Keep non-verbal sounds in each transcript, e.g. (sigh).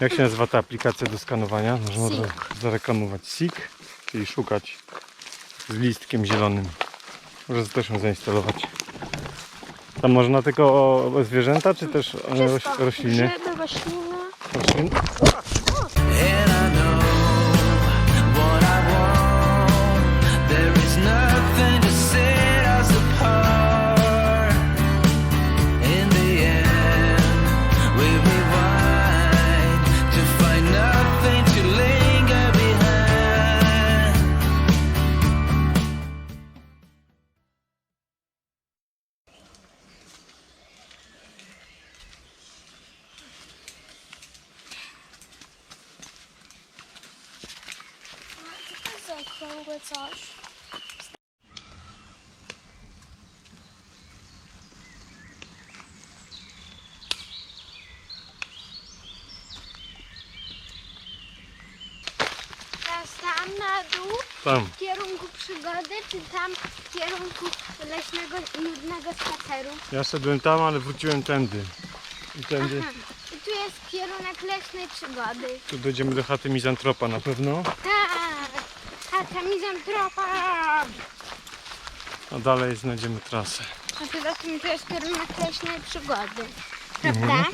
Jak się nazywa ta aplikacja do skanowania? Można zareklamować Seek, czyli szukać z listkiem zielonym. Może też ją zainstalować. Tam można tylko zwierzęta, czy też e, Wszystko. rośliny? Grzyby, rośliny. Roślin? Zaokrągłe coś. Teraz tam na dół Tam. w kierunku przygody, czy tam w kierunku leśnego, nudnego spaceru? Ja szedłem tam, ale wróciłem tędy. I tędy. Aha. I tu jest kierunek leśnej przygody. Tu dojdziemy do chaty Mizantropa na pewno. Tak, chata mizantropa. A dalej znajdziemy trasę. A poza tym to jest kierunek leśnej przygody. Prawda?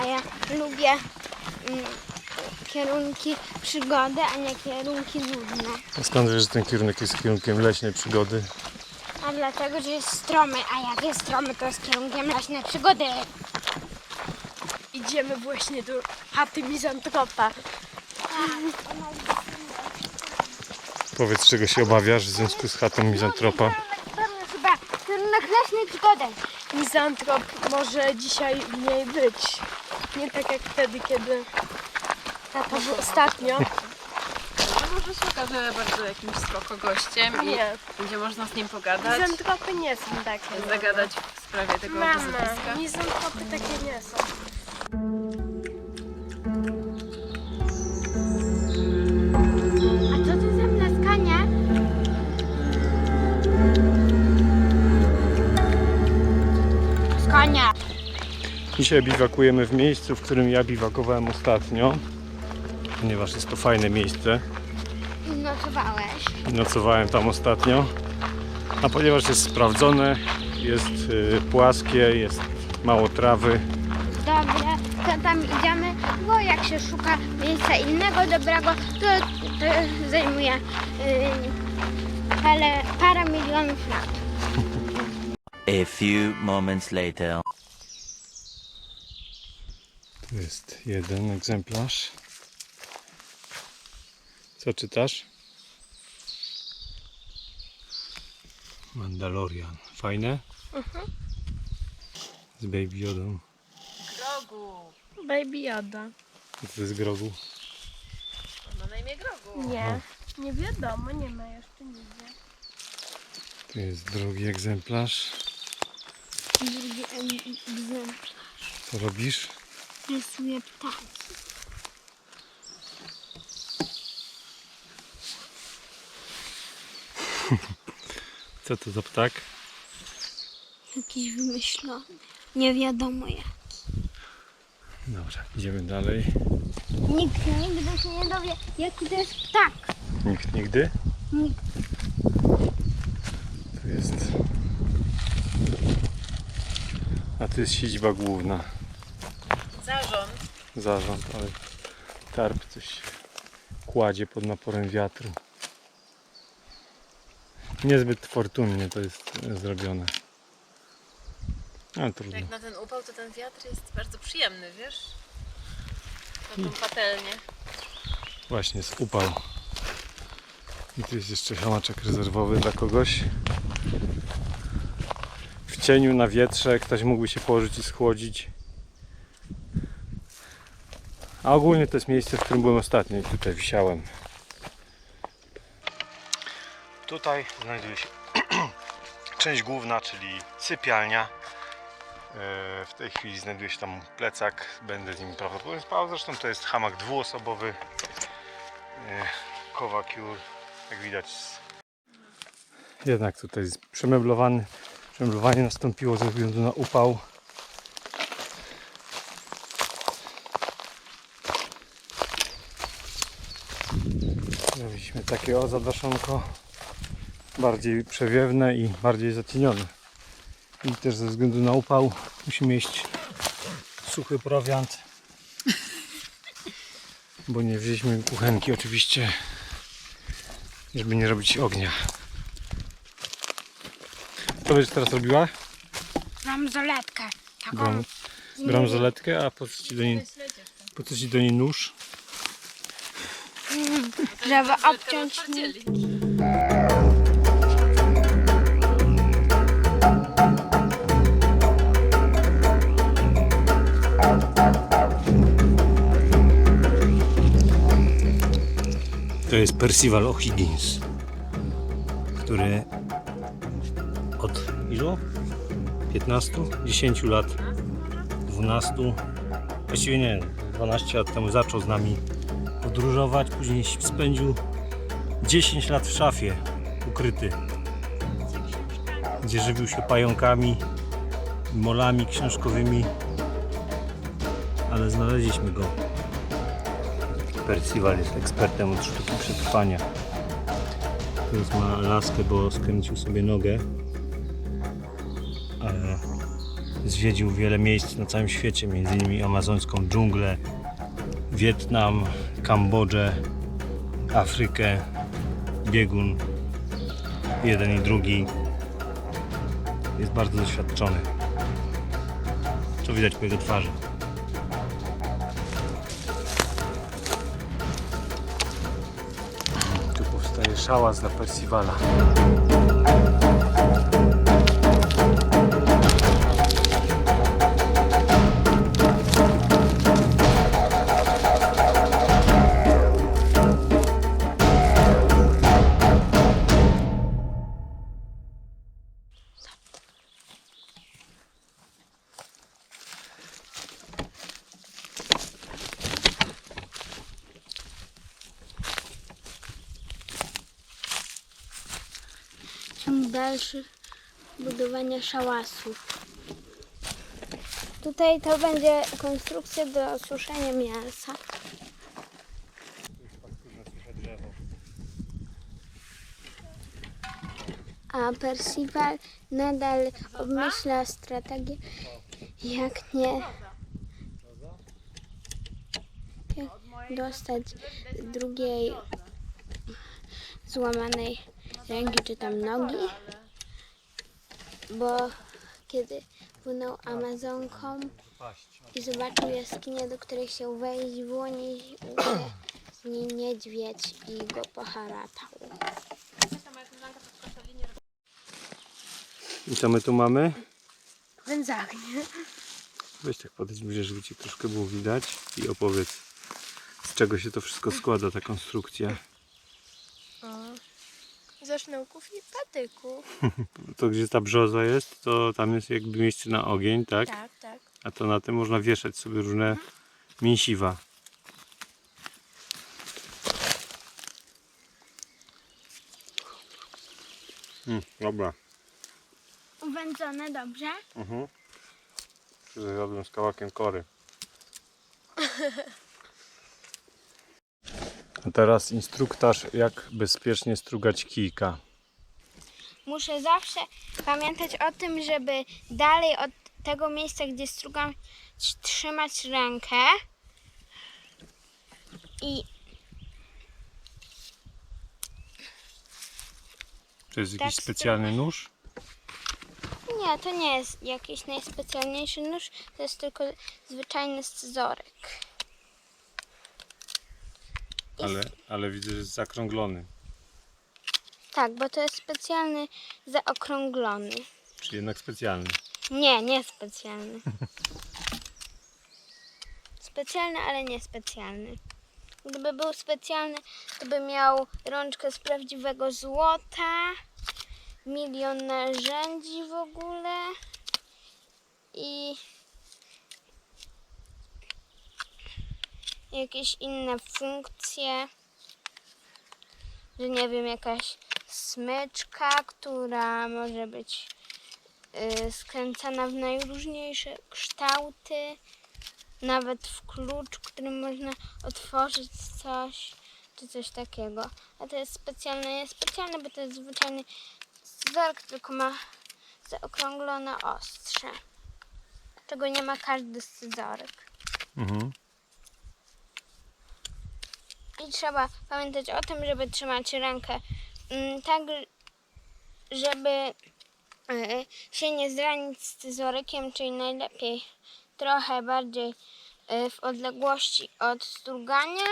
A ja lubię mm, kierunki przygody, a nie kierunki nudne. A skąd wiesz, że ten kierunek jest kierunkiem leśnej przygody? A dlatego, że jest stromy, a jak jest stromy, to jest kierunkiem leśnej przygody. Idziemy właśnie do chaty mizantropa. Powiedz, czego się obawiasz w związku z chatą Mizantropa. Kierunek, chyba kierunek leśnej przygody. Mizantrop może dzisiaj w niej być. Nie tak jak wtedy, kiedy to było ostatnio. No może się okaże bardzo jakimś spoko gościem i Nie, będzie można z nim pogadać, mizantropy nie są takie. zagadać w sprawie tego Mama, wysypiska. mizantropy takie nie są. Dzisiaj biwakujemy w miejscu, w którym ja biwakowałem ostatnio, ponieważ jest to fajne miejsce. Nocowałeś. Nocowałem tam ostatnio. A ponieważ jest sprawdzone, jest y, płaskie, jest mało trawy, Dobra, to tam idziemy, bo jak się szuka miejsca innego dobrego, to, to zajmuje yy, parę, parę milionów lat. A few moments later. Tu jest jeden egzemplarz. Co czytasz? Mandalorian. Fajne? Z Baby Yodą. Grogu! Baby Yoda. To jest grogu. Ma na imię Grogu. Nie, nie wiadomo, nie ma jeszcze nigdzie. Tu jest drugi egzemplarz. Drugi egzemplarz. Co robisz? Rysuję ptaki. Co to za ptak? Jakiś wymyślony. Nie wiadomo jak. Dobra, idziemy dalej. Nikt nigdy się nie dowie, jaki to jest ptak. Nikt nigdy? Nikt. Tu jest. A tu jest siedziba główna. Zarząd. Ale tarp coś się kładzie pod naporem wiatru. Niezbyt fortunnie to jest e, zrobione. Ale trudno. Jak na ten upał, to ten wiatr jest bardzo przyjemny, wiesz? Na tą patelnię. Właśnie jest upał. I tu jest jeszcze hamaczek rezerwowy dla kogoś. W cieniu, na wietrze, ktoś mógłby się położyć i schłodzić. A ogólnie to jest miejsce, w którym byłem ostatnio i tutaj wisiałem. Tutaj znajduje się (clears throat) część główna, czyli sypialnia. E, W tej chwili znajduje się tam plecak, będę z nim prawdopodobnie spał. Zresztą to jest hamak dwuosobowy. E, Kowakiur, jak widać. Jednak tutaj jest przemeblowany. Przemeblowanie nastąpiło ze względu na upał. Takie o zadaszonko. Bardziej przewiewne i bardziej zacienione. I też ze względu na upał musimy jeść suchy prowiant. Bo nie wzięliśmy kuchenki oczywiście, żeby nie robić ognia. Co będziesz teraz robiła? Mam zoletkę. Taką Bram, bramzoletkę, a po co ci do niej, po co ci do niej nóż? Żeby obciąć To jest Percival O'Higgins, który od ilu? 15, 10 lat, 12, właściwie nie, 12 lat temu zaczął z nami podróżować, później spędził 10 lat w szafie ukryty, gdzie żywił się pająkami, molami książkowymi, ale znaleźliśmy go. Percival jest ekspertem od sztuki przetrwania. Teraz ma laskę, bo skręcił sobie nogę. Zwiedził wiele miejsc na całym świecie, m.in. amazońską dżunglę, Wietnam, Kambodżę, Afrykę, biegun, jeden i drugi. Jest bardzo doświadczony. Co widać po jego twarzy. Tu powstaje szałas dla Percivala. Ciąg dalszy budowania szałasów. Tutaj to będzie konstrukcja do suszenia mięsa. A Percival nadal obmyśla strategię, jak nie jak dostać drugiej złamanej ręki czy tam nogi, bo kiedy płynął Amazonką i zobaczył jaskinię, do której chciał wejść, wyłonił się z niej niedźwiedź i go poharatał. I co my tu mamy? Wędzarnię. Weź tak podejdź bliżej, żeby Ci troszkę było widać i opowiedz z czego się to wszystko składa, ta konstrukcja. Ze sznurków i patyków. (laughs) To gdzie ta brzoza jest, to tam jest jakby miejsce na ogień, tak? Tak, tak. A to na tym można wieszać sobie różne mięsiwa. Mm, dobra. Uwędzone dobrze? Mhm. Zrobiłem z kawałkiem kory. (laughs) A teraz instruktaż, jak bezpiecznie strugać kijka. Muszę zawsze pamiętać o tym, żeby dalej od tego miejsca, gdzie strugam, trzymać rękę i Czy jest jakiś Tak, specjalny nóż? Nie, to nie jest jakiś najspecjalniejszy nóż, to jest tylko zwyczajny scyzoryk. Ale, ale widzę, że jest zakrąglony. Tak, bo to jest specjalny, zaokrąglony. Czy jednak specjalny. Nie, nie specjalny. Specjalny, ale nie specjalny. Gdyby był specjalny, to by miał rączkę z prawdziwego złota, milion narzędzi w ogóle i jakieś inne funkcje, że nie wiem, jakaś smyczka, która może być y, skręcana w najróżniejsze kształty, nawet w klucz, którym można otworzyć coś, czy coś takiego. A to jest specjalne, jest specjalne, bo to jest zwyczajny scyzoryk, tylko ma zaokrąglone ostrze. Czego nie ma każdy scyzoryk. Mhm. I trzeba pamiętać o tym, żeby trzymać rękę. Mm, tak, żeby y, się nie zranić scyzorykiem, czyli najlepiej trochę bardziej y, w odległości od strugania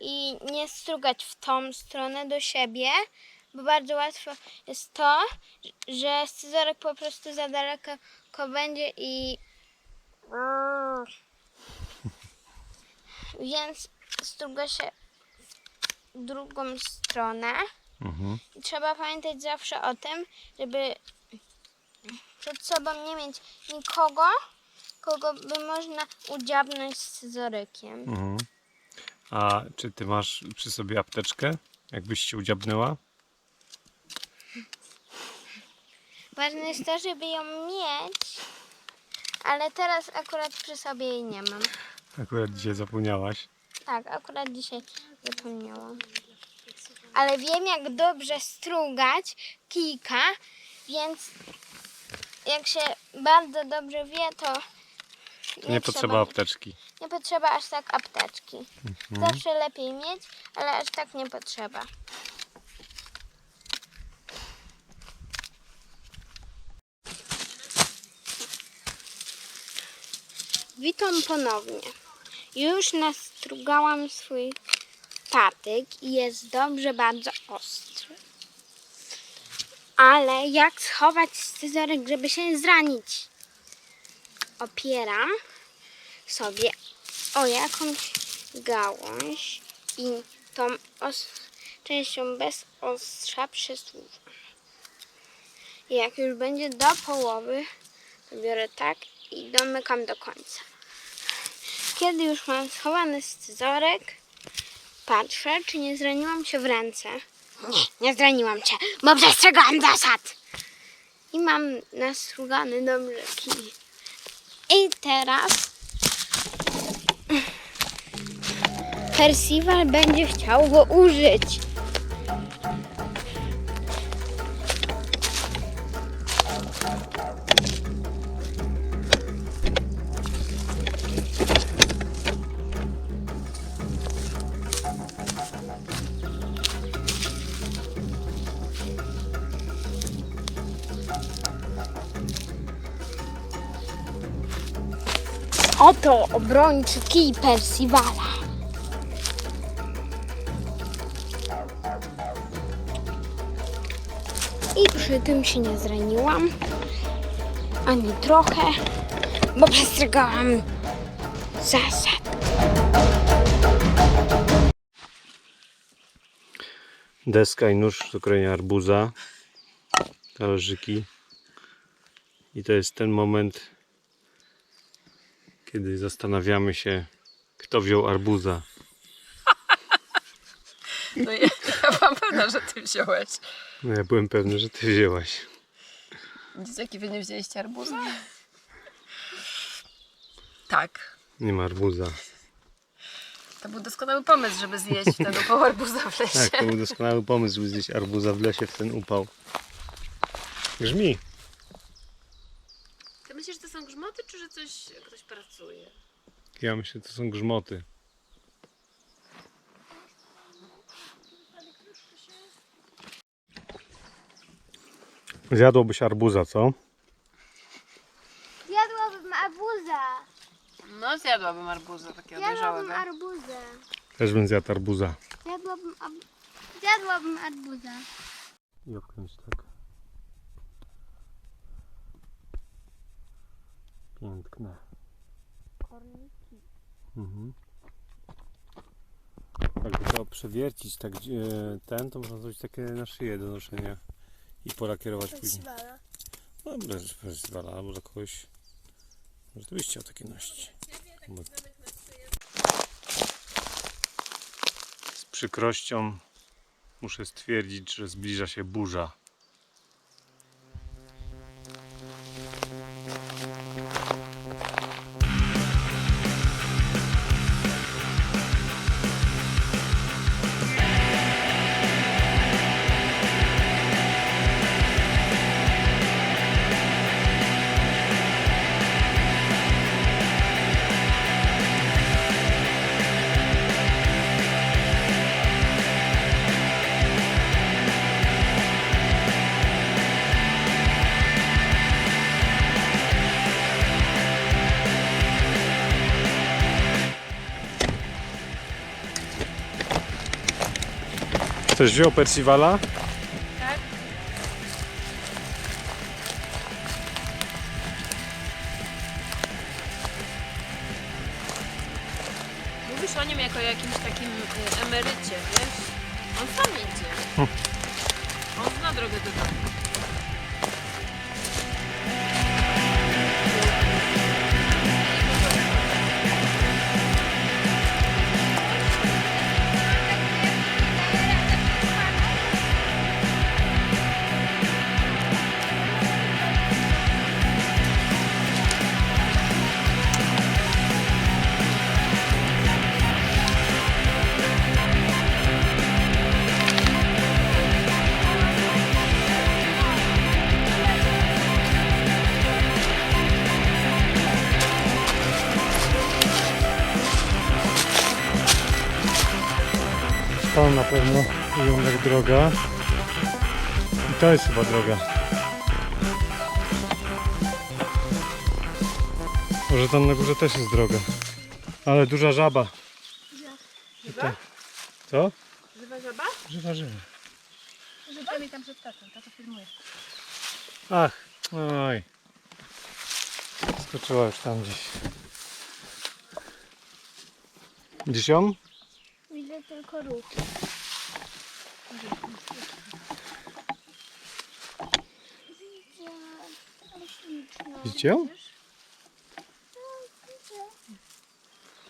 i nie strugać w tą stronę do siebie, bo bardzo łatwo jest to, że scyzoryk po prostu za daleko będzie i więc struga się drugą stronę. Mhm. I trzeba pamiętać zawsze o tym, żeby przed sobą nie mieć nikogo, kogo by można udziabnąć scyzorykiem. Mhm. A czy ty masz przy sobie apteczkę? Jakbyś się udziabnęła? Ważne jest to, żeby ją mieć, ale teraz akurat przy sobie jej nie mam. Akurat dzisiaj zapomniałaś. Tak, akurat dzisiaj zapomniałam. Ale wiem, jak dobrze strugać kijka, więc jak się bardzo dobrze wie, to To nie potrzeba apteczki. Nie potrzeba aż tak apteczki. Zawsze lepiej mieć, ale aż tak nie potrzeba. Witam ponownie. Już nastrugałam swój patyk i jest dobrze bardzo ostry. Ale jak schować scyzoryk, żeby się nie zranić? Opieram sobie o jakąś gałąź i tą częścią bez ostrza przesuwam. Jak już będzie do połowy, to biorę tak i domykam do końca. Kiedy już mam schowany scyzoryk, patrzę, czy nie zraniłam się w ręce. Nie, nie zraniłam cię, bo przestrzegałam zasad. I mam nastrugany dobrze kij. I teraz Percival będzie chciał go użyć. Oto obrończy kij Percivala. I przy tym się nie zraniłam. Ani trochę, bo przestrzegałam zasad. Deska i nóż do krojenia arbuza. Talerzyki. I to jest ten moment, kiedy zastanawiamy się, kto wziął arbuza. (laughs) No ja, ja byłam pewna, że ty wziąłeś. No ja byłem pewny, że ty wzięłaś. Dzieciaki, wy nie wzięliście arbuza? Tak. Nie ma arbuza. To był doskonały pomysł, żeby zjeść ten (laughs) upał arbuza w lesie. Tak, to był doskonały pomysł, żeby zjeść arbuza w lesie w ten upał. Grzmi. Myślisz, że to są grzmoty, czy że coś, ktoś pracuje? Ja myślę, to są grzmoty. Zjadłobyś arbuza, co? Zjadłabym arbuza. No zjadłabym arbuza takiego dojrzałego. arbuza. Też bym zjadł arbuza. Zjadłabym, ab- zjadłabym arbuza. I obkręć tak. Piękne. Mhm. Jakby to przewiercić tak e, ten, to można zrobić takie na szyję do noszenia i polakierować później. No, bez festiwala albo dla kogoś. Może to byś chciał takie. Bo- Z przykrością muszę stwierdzić, że zbliża się burza. Ktoś wziął Percivala? Na pewno wygląda droga. I to jest chyba droga. Może tam na górze też jest droga. Ale duża żaba. Tutaj. Co? Żywa żaba? Żywa, żywa. Żywa mi tam przed tatą, tato filmuje. Ach, oj. Skoczyła już tam gdzieś. Widzisz ją? Widzę tylko ruch. Widzę, ale śliczna. Widzicie ją?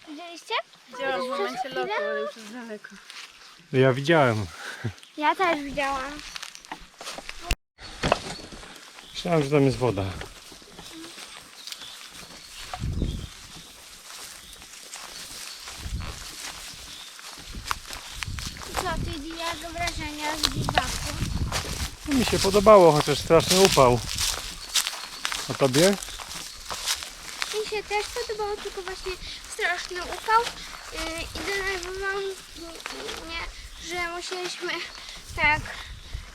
Widzieliście? Widziałam w momencie lotu, ale już jest daleko. Ja widziałem. Ja też widziałam. Myślałem, że tam jest woda. Co ty, jak wrażenia z biwaku? No, mi się podobało, chociaż straszny upał. A tobie? Mi się też podobało, tylko właśnie straszny upał yy, i denerwował mnie, że musieliśmy tak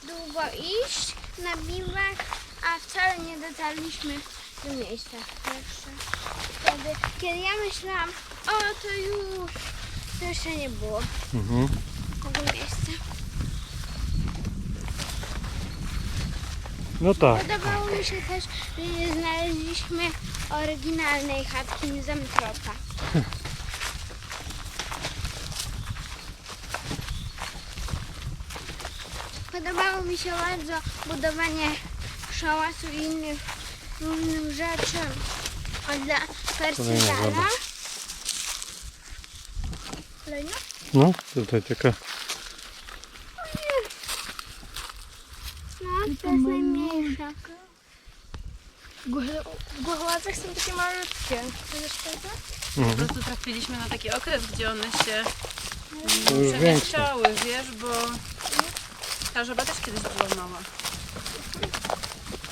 długo iść na biwak, a wcale nie dotarliśmy do miejsca jeszcze. Wtedy, kiedy ja myślałam, o to już, to jeszcze nie było Mhm. Tego miejsca. No tak. Podobało mi się też, że nie znaleźliśmy oryginalnej chatki Mizantropa. (laughs) Podobało mi się bardzo budowanie szałasu i innych różnych rzeczy dla Persydala. Kolejna? No, tutaj taka. No, to jest najmniejsza. Głochołacek są takie malutkie. To jest prawda? Po prostu trafiliśmy na taki okres, gdzie one się To już większe. przemieszczały, wiesz, bo ta żaba też kiedyś była mała.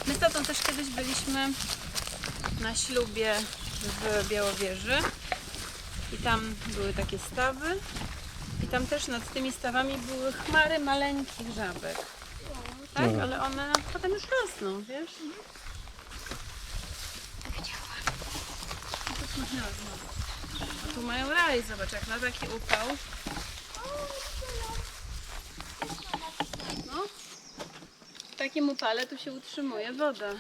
My z tatą też kiedyś byliśmy na ślubie w Białowieży i tam były takie stawy i tam też nad tymi stawami były chmary maleńkich żabek. Tak, No. ale one potem już rosną, wiesz? No to smutniała znowu. A tu mają raj, zobacz, jak na taki upał. No, w takim upale tu się utrzymuje woda.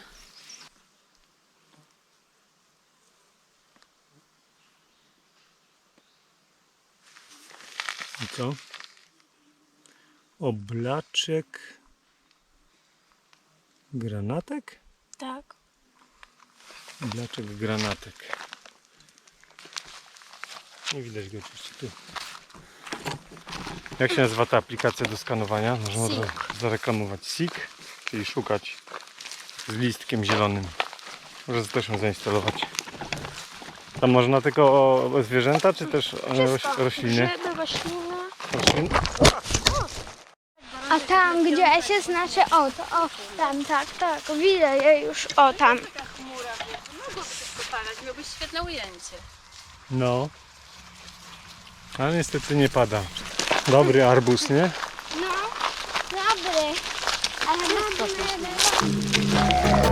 I co? Oblaczek. Granatek? Tak. Oblaczek granatek. Nie widać go oczywiście tu. Jak się nazywa ta aplikacja do skanowania? Można za- zareklamować SIG, czyli szukać z listkiem zielonym. Może też ją zainstalować. Tam można tylko o zwierzęta, czy też o roś, rośliny? Grzyby, rośliny. Roślin? A tam, gdzie się znaczy, o, to o, tam, tak, tak, widzę je już, o, tam. Taka chmura, mogłoby miałbyś świetne ujęcie. No. Ale niestety nie pada. Dobry arbus, nie? No, dobry. Ale dobry.